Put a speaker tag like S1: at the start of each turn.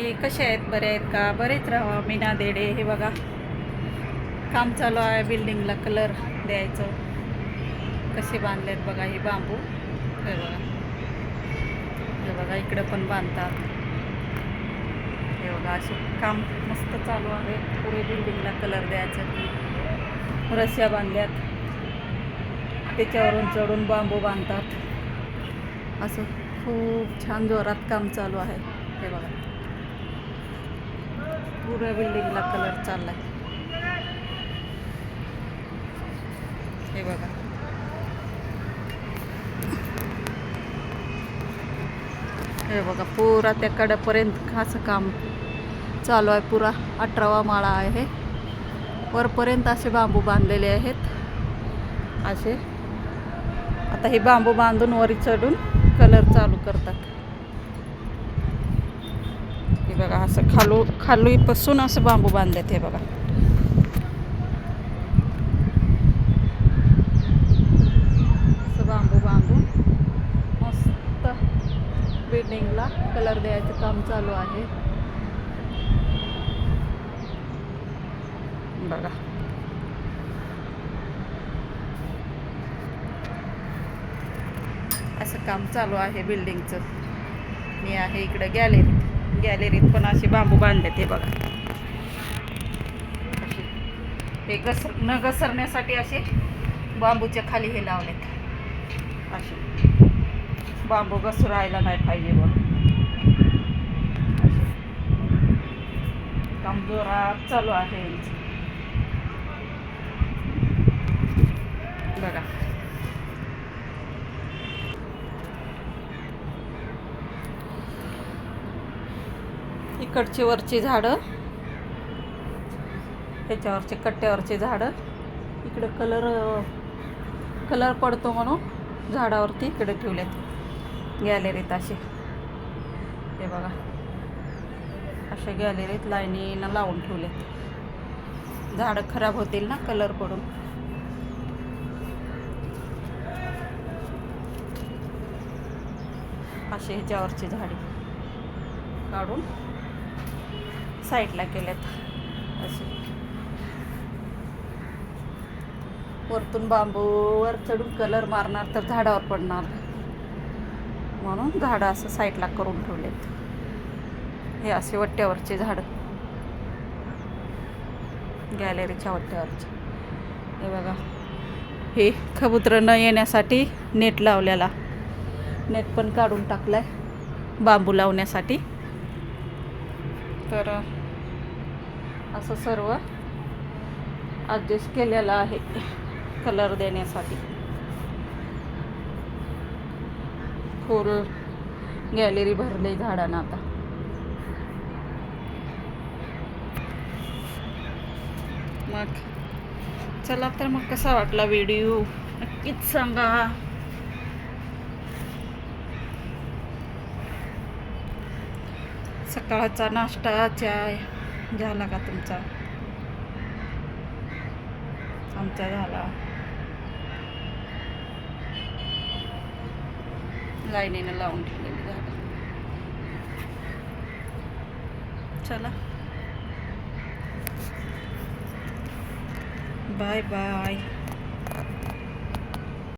S1: हे कसे आहेत? बरे आहेत का? बरेच राहा मीना देडे हे बघा. काम चालू आहे बिल्डिंगला कलर द्यायचं. कसे बांधले आहेत बघा हे बांबू. हे बघा. हे बघा इकडं पण बांधतात. हे बघा असे काम मस्त चालू आहे. पुढे बिल्डिंगला कलर द्यायचं रस्या बांधल्यात. त्याच्यावरून चढून बांबू बांधतात. असं खूप छान जोरात काम चालू आहे. हे बघा. पुऱ्या बिल्डिंगला कलर चाललाय. हे बघा. हे बघा पुरा त्या कड्यापर्यंत असं काम चालू आहे. पुरा अठरावा माळा आहे. वरपर्यंत असे बांबू बांधलेले आहेत. असे. आता हे बांबू बांधून वरी चढून कलर चालू करतात. बघा असं खालू खालूपासून असं बांबू बांधलेत हे बघा. असं बांबू बांधून मस्त बिल्डिंगला कलर द्यायचं काम चालू आहे. बघा. असं काम चालू आहे बिल्डिंगचं मी आहे इकडं गॅलरी गॅलरीत पण असे बांबू बांधले ते बघा. हे घसर न घसरण्यासाठी असे बांबूच्या खाली हे लावलेत. असे बांबू घसरायला नाही पाहिजे म्हणून. असे. काम जोरात चालू आहे. बघा. इकडची वरची झाडं. ह्याच्यावरचे कट्ट्यावरचे झाडं. इकडं कलर कलर पडतो म्हणून झाडावरती इकडे ठेवलेत. गॅलरीत असे. हे बघा. अशा गॅलरीत लाईनीनं लावून ठेवलेत. झाडं खराब होतील ना कलर पडून. असे ह्याच्यावरची झाडे. काढून साईडला केल्यात असे वरतून बांबूवर चढून कलर मारणार तर झाडावर पडणार. म्हणून झाडं असं साईडला करून ठेवलेत. हे असे वट्ट्यावरचे झाडं. गॅलरीच्या वट्ट्यावरचे. हे बघा. हे कबूतर न येण्यासाठी नेट लावलेला. नेट पण काढून टाकलाय. बांबू लावण्यासाठी. तर असं सर्व ॲडजस्ट केलेलं आहे कलर देण्यासाठी. फुल गॅलरी भरली झाडानं आता. मग चला तर मग कसा वाटला व्हिडिओ नक्कीच सांगा. सकाळचा नाश्ता चाय झाला का तुमचा. आमचा झाला. लाईनीनं लावून ठेवलेली झालं चला. Bye bye.